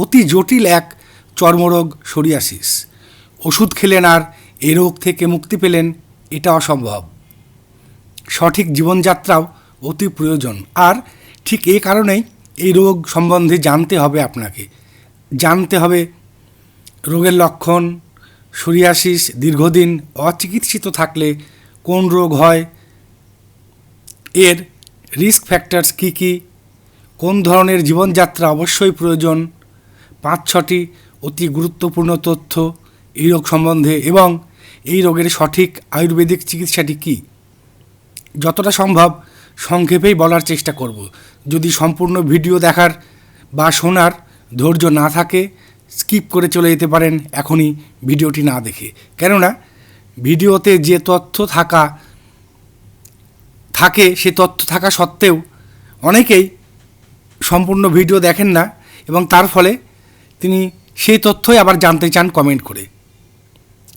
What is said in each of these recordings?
অতি জটিল এক চর্মরোগ সোরিয়াসিস। ওষুধ খেলেন আর এ রোগ থেকে মুক্তি পেলেন, এটা অসম্ভব। সঠিক জীবনযাত্রাও অতি প্রয়োজন। আর ঠিক এই কারণেই এই রোগ সম্বন্ধে জানতে হবে আপনাকে। জানতে হবে রোগের লক্ষণ, সোরিয়াসিস দীর্ঘদিন অচিকিৎসিত থাকলে কোন রোগ হয়, এর রিস্ক ফ্যাক্টরস কী কী, কোন ধরনের জীবনযাত্রা অবশ্যই প্রয়োজন পাঁচ ছটি অতি গুরুত্বপূর্ণ তথ্য এই রোগ সম্বন্ধে এবং এই রোগের সঠিক আয়ুর্বেদিক চিকিৎসাটি কী? যতটা সম্ভব সংক্ষেপেই বলার চেষ্টা করব। যদি সম্পূর্ণ ভিডিও দেখার বা শোনার ধৈর্য না থাকে, স্কিপ করে চলে যেতে পারেন এখনই ভিডিওটি না দেখে। কেননা, ভিডিওতে যে তথ্য থাকা, থাকে সে তথ্য থাকা সত্ত্বেও অনেকেই সম্পূর্ণ ভিডিও দেখেন না এবং তার ফলে তিনি সেই তথ্যই আবার জানতে চান কমেন্ট করে।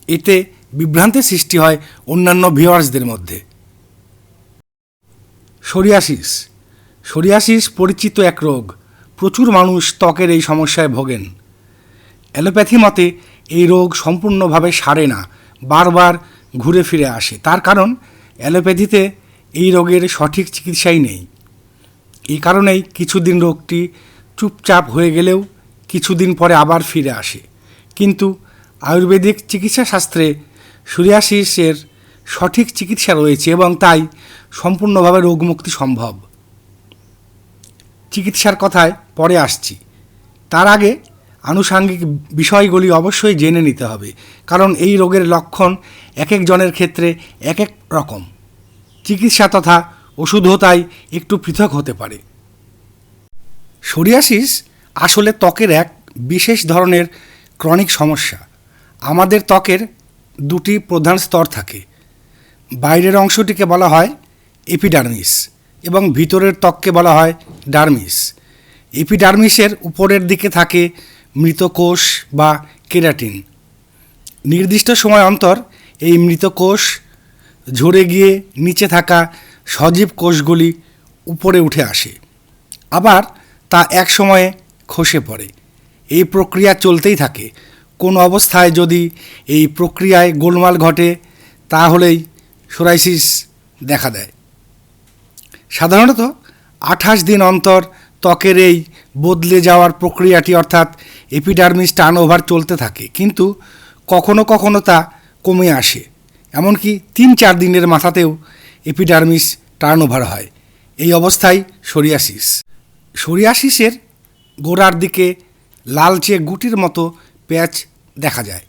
এতে বিভ্রান্তির সৃষ্টি হয় অন্যান্য ভিওয়ার্সদের মধ্যে। সোরিয়াসিস। সোরিয়াসিস পরিচিত এক রোগ। প্রচুর মানুষ ত্বকের এই সমস্যায় ভোগেন। অ্যালোপ্যাথি মতে এই রোগ সম্পূর্ণভাবে সারে না, বারবার ঘুরে ফিরে আসে। তার কারণ, অ্যালোপ্যাথিতে এই রোগের সঠিক চিকিৎসাই নেই। এই কারণেই কিছুদিন রোগটি চুপচাপ হয়ে গেলেও কিছুদিন পরে আবার ফিরে আসে। কিন্তু আয়ুর্বেদিক চিকিৎসা শাস্ত্রে সোরিয়াসিসের সঠিক চিকিৎসা রয়েছে এবং তাই সম্পূর্ণভাবে রোগমুক্তি সম্ভব। চিকিৎসার কথায় পরে আসছি। তার আগে আনুষাঙ্গিক বিষয়গুলি অবশ্যই জেনে নিতে হবে, কারণ এই রোগের লক্ষণ এক একজনের ক্ষেত্রে এক এক রকম। চিকিৎসা তথা ওষুধও তাই একটু পৃথক হতে পারে। সোরিয়াসিস আসলে ত্বকের এক বিশেষ ধরনের ক্রনিক সমস্যা। আমাদের ত্বকের দুটি প্রধান স্তর থাকে। বাইরের অংশটিকে বলা হয় এপিডার্মিস এবং ভিতরের ত্বককে বলা হয় ডার্মিস এপিডার্মিসের উপরের দিকে থাকে মৃতকোষ বা কেরাটিন। নির্দিষ্ট সময় অন্তর এই মৃতকোষ ঝরে গিয়ে নিচে থাকা সজীব কোষগুলি উপরে উঠে আসে। আবার তা এক সময়ে খসে পড়ে। এই প্রক্রিয়া চলতেই থাকে। কোন অবস্থায় যদি এই প্রক্রিয়ায় গোলমাল ঘটে, তাহলেই সোরাইসিস দেখা দেয়। সাধারণত আঠাশ দিন অন্তর ত্বকের এই বদলে যাওয়ার প্রক্রিয়াটি অর্থাৎ এপিডার্মিস টার্ন ওভার চলতে থাকে, কিন্তু কখনো কখনো তা কমে আসে। এমনকি তিন চার দিনের মাথাতেও এপিডার্মিস টার্ন ওভার হয়। এই অবস্থায় সোরিয়াসিস। সোরিয়াসিসের গোড়ার দিকে লালচে গুটির মতো প্যাচ দেখা যায়।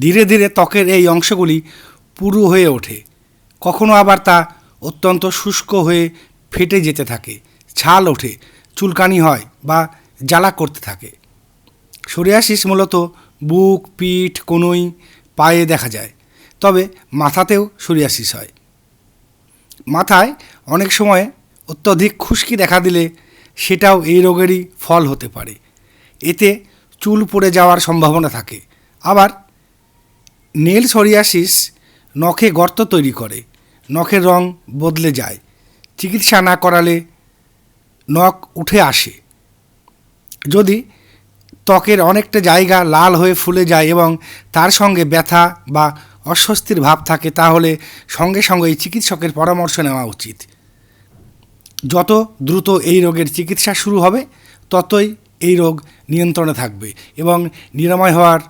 ধীরে ধীরে ত্বকের এই অংশগুলি পুরু হয়ে ওঠে। কখনো আবার তা অত্যন্ত শুষ্ক হয়ে ফেটে যেতে থাকে, ছাল ওঠে, চুলকানি হয় বা জ্বালা করতে থাকে। সোরিয়াসিস মূলত বুক, পিঠ, কনুই, পায়ে দেখা যায়, তবে মাথাতেও সোরিয়াসিস হয়। মাথায় অনেক সময় অত্যধিক খুশকি দেখা দিলে সেটাও এই রোগেরই ফল হতে পারে। এতে চুল পড়ে যাওয়ার সম্ভাবনা থাকে। আবার নেল সরিয়াসিস নখে গর্ত তৈরি করে। নখের রং বদলে যায়। চিকিৎসা না করালে নখ উঠে আসে। যদি ত্বকের অনেকটা জায়গা লাল হয়ে ফুলে যায় এবং তার সঙ্গে ব্যথা বা অস্বস্তির ভাব থাকে, তাহলে সঙ্গে সঙ্গে এই চিকিৎসকের পরামর্শ নেওয়া উচিত। যত দ্রুত এই রোগের চিকিৎসা শুরু হবে, ততই এই রোগ নিয়ন্ত্রণে থাকবে এবং নিরাময় হওয়ার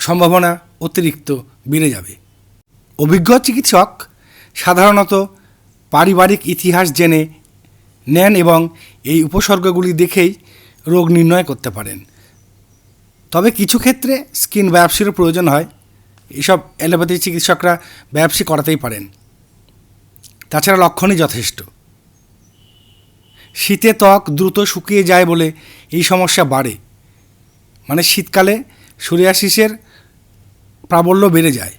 সম্ভাবনা অতিরিক্ত বেড়ে যাবে। অভিজ্ঞ চিকিৎসক সাধারণত পারিবারিক ইতিহাস জেনে নেন এবং এই উপসর্গগুলি দেখেই রোগ নির্ণয় করতে পারেন। তবে কিছু ক্ষেত্রে স্কিন বায়োপসিরও প্রয়োজন হয়। এসব অ্যালোপ্যাথি চিকিৎসকরা বায়োপসি করাতেই পারেন। তাছাড়া লক্ষণই যথেষ্ট। শীতে ত্বক দ্রুত শুকিয়ে যায় বলে এই সমস্যা বাড়ে। মানে শীতকালে সোরিয়াসিসের প্রাবল্য বেড়ে যায়।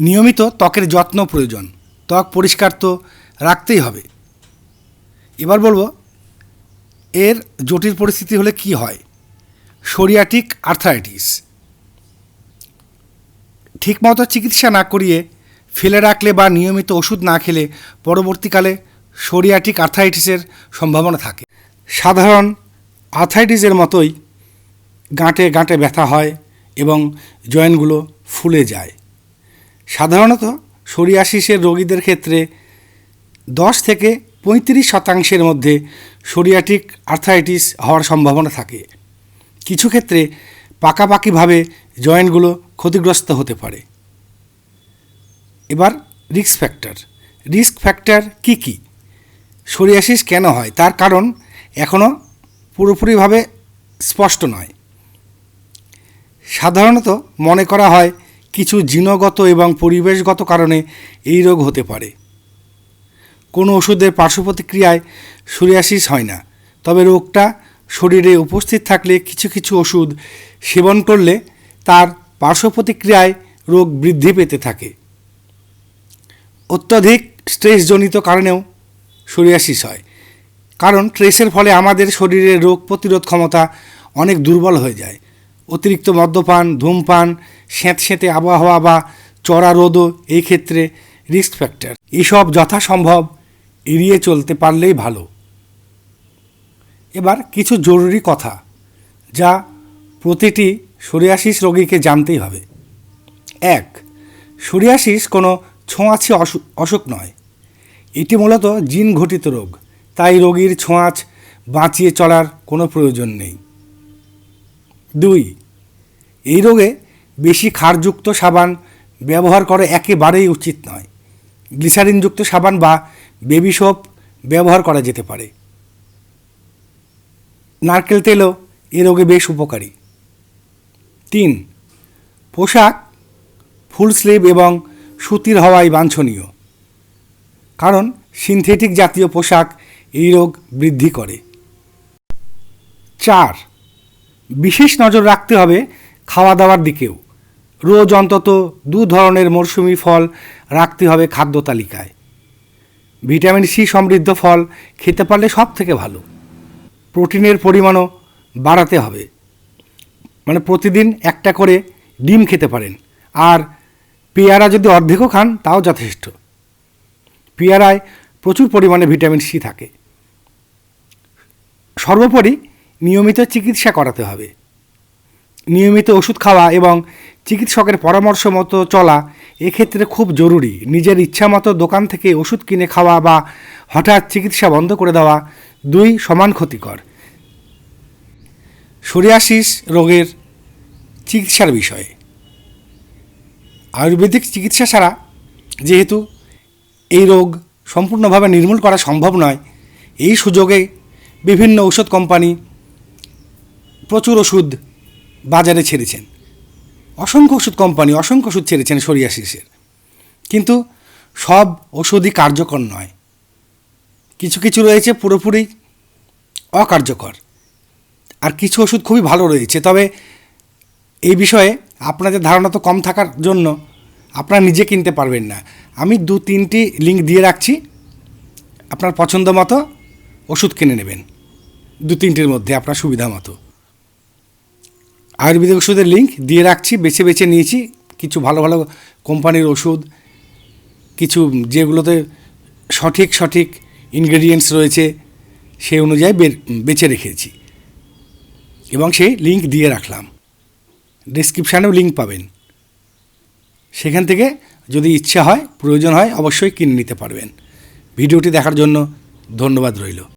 নিয়মিত ত্বকের যত্ন প্রয়োজন। ত্বক পরিষ্কার তো রাখতেই হবে। এবার বলব, এর জটিল পরিস্থিতি হলে কি হয়? Psoriatic arthritis. ঠিকমতো চিকিৎসা না করিয়ে ফেলে রাখলে বা নিয়মিত ওষুধ না খেলে পরবর্তীকালে সোরিয়াটিক আর্থাইটিসের সম্ভাবনা থাকে। সাধারণ আর্থাইটিসের মতোই গাঁটে গাঁটে ব্যথা হয় এবং জয়েন্টগুলো ফুলে যায়। সাধারণত সোরিয়াসিসের রোগীদের ক্ষেত্রে দশ থেকে পঁয়ত্রিশ শতাংশের মধ্যে সোরিয়াটিক আর্থাইটিস হওয়ার সম্ভাবনা থাকে। কিছু ক্ষেত্রে পাকাপাকিভাবে জয়েন্টগুলো ক্ষতিগ্রস্ত হতে পারে। এবার রিস্ক ফ্যাক্টর। রিস্ক ফ্যাক্টর কী কি? সোরিয়াসিস কেন হয়? তার কারণ এখনও পুরোপুরিভাবে স্পষ্ট নয়। সাধারণত মনে করা হয় কিছু জিনগত এবং পরিবেশগত কারণে এই রোগ হতে পারে। কোনো ওষুধের পার্শ্ব প্রতিক্রিয়ায় হয় না। তবে রোগটা শরীরে উপস্থিত থাকলে কিছু কিছু ওষুধ সেবন করলে তার পার্শ্ব প্রতিক্রিয়ায় রোগ বৃদ্ধি পেতে থাকে। অত্যধিক স্ট্রেসজনিত কারণেও সোরিয়াসিস হয়। কারণ স্ট্রেসের ফলে আমাদের শরীরের রোগ প্রতিরোধ ক্ষমতা অনেক দুর্বল হয়ে যায়। অতিরিক্ত মদ্যপান, ধূমপান, স্যাঁতস্যাঁতে আবহাওয়া বা চড়া রোদও এই ক্ষেত্রে রিস্ক ফ্যাক্টর এসব যথাসম্ভব এড়িয়ে চলতে পারলেই ভালো। এবার কিছু জরুরি কথা, যা প্রতিটি সোরিয়াসিস রোগীকে জানতেই হবে। এক, সোরিয়াসিস কোনো ছোঁয়াছি অসুখ নয়। এটি মূলত জিন ঘটিত রোগ। তাই রোগীর ছোঁয়াচ বাঁচিয়ে চলার কোনো প্রয়োজন নেই। দুই, এই রোগে বেশি ক্ষারযুক্ত সাবান ব্যবহার করা একেবারেই উচিত নয়। গ্লিসারিনযুক্ত সাবান বা বেবি সোপ ব্যবহার করা যেতে পারে। নারকেল তেলও এ রোগে বেশ উপকারী। তিন, পোশাক, ফুল স্লিভ এবং সুতির হওয়াই বাঞ্ছনীয়। কারণ সিনথেটিক জাতীয় পোশাক এই রোগ বৃদ্ধি করে। চার, বিশেষ নজর রাখতে হবে খাওয়া দাওয়ার দিকেও। রোজ অন্তত দু ধরনের মরশুমি ফল রাখতে হবে খাদ্য তালিকায়। ভিটামিন সি সমৃদ্ধ ফল খেতে পারলে সব থেকে ভালো। প্রোটিনের পরিমাণও বাড়াতে হবে। মানে প্রতিদিন একটা করে ডিম খেতে পারেন। আর পেয়ারা যদি অর্ধেকও খান, তাও যথেষ্ট। পেয়ারায় প্রচুর পরিমাণে ভিটামিন সি থাকে। সর্বোপরি নিয়মিত চিকিৎসা করাতে হবে। নিয়মিত ওষুধ খাওয়া এবং চিকিৎসকের পরামর্শ মতো চলা এক্ষেত্রে খুব জরুরি। নিজের ইচ্ছা মতো দোকান থেকে ওষুধ কিনে খাওয়া বা হঠাৎ চিকিৎসা বন্ধ করে দেওয়া দুই সমান ক্ষতিকর। সোরিয়াসিস রোগের চিকিৎসার বিষয়ে। আয়ুর্বেদিক চিকিৎসা ছাড়া যেহেতু এই রোগ সম্পূর্ণভাবে নির্মূল করা সম্ভব নয়। এই সুযোগে বিভিন্ন ওষুধ কোম্পানি প্রচুর ওষুধ বাজারে ছেড়েছেন। অসংখ্য ওষুধ কোম্পানি অসংখ্য ওষুধ ছেড়েছেন সোরিয়াসিসের কিন্তু সব ওষুধই কার্যকর নয়। কিছু কিছু রয়েছে পুরোপুরি অকার্যকর। আর কিছু ওষুধ খুবই ভালো রয়েছে। তবে এই বিষয়ে আপনাদের ধারণা তো কম থাকার জন্য আপনারা নিজে কিনতে পারবেন না। আমি দু, তিনটি লিঙ্ক দিয়ে রাখছি। আপনার পছন্দ মতো ওষুধ কিনে নেবেন। দু, তিনটির মধ্যে আপনার সুবিধা মতো। আয়ুর্বেদিক ওষুধের লিঙ্ক দিয়ে রাখছি, বেছে বেছে নিয়েছি। কিছু ভালো ভালো কোম্পানির ওষুধ, কিছু যেগুলোতে সঠিক সঠিক ইনগ্রেডিয়েন্টস রয়েছে, সেই অনুযায়ী বেছে রেখেছি। এবং সেই লিঙ্ক দিয়ে রাখলাম। ডিসক্রিপশানেও লিঙ্ক পাবেন। সেখান থেকে যদি ইচ্ছা হয় প্রয়োজন হয় অবশ্যই কিনে নিতে পারবেন। ভিডিওটি দেখার জন্য ধন্যবাদ রইল।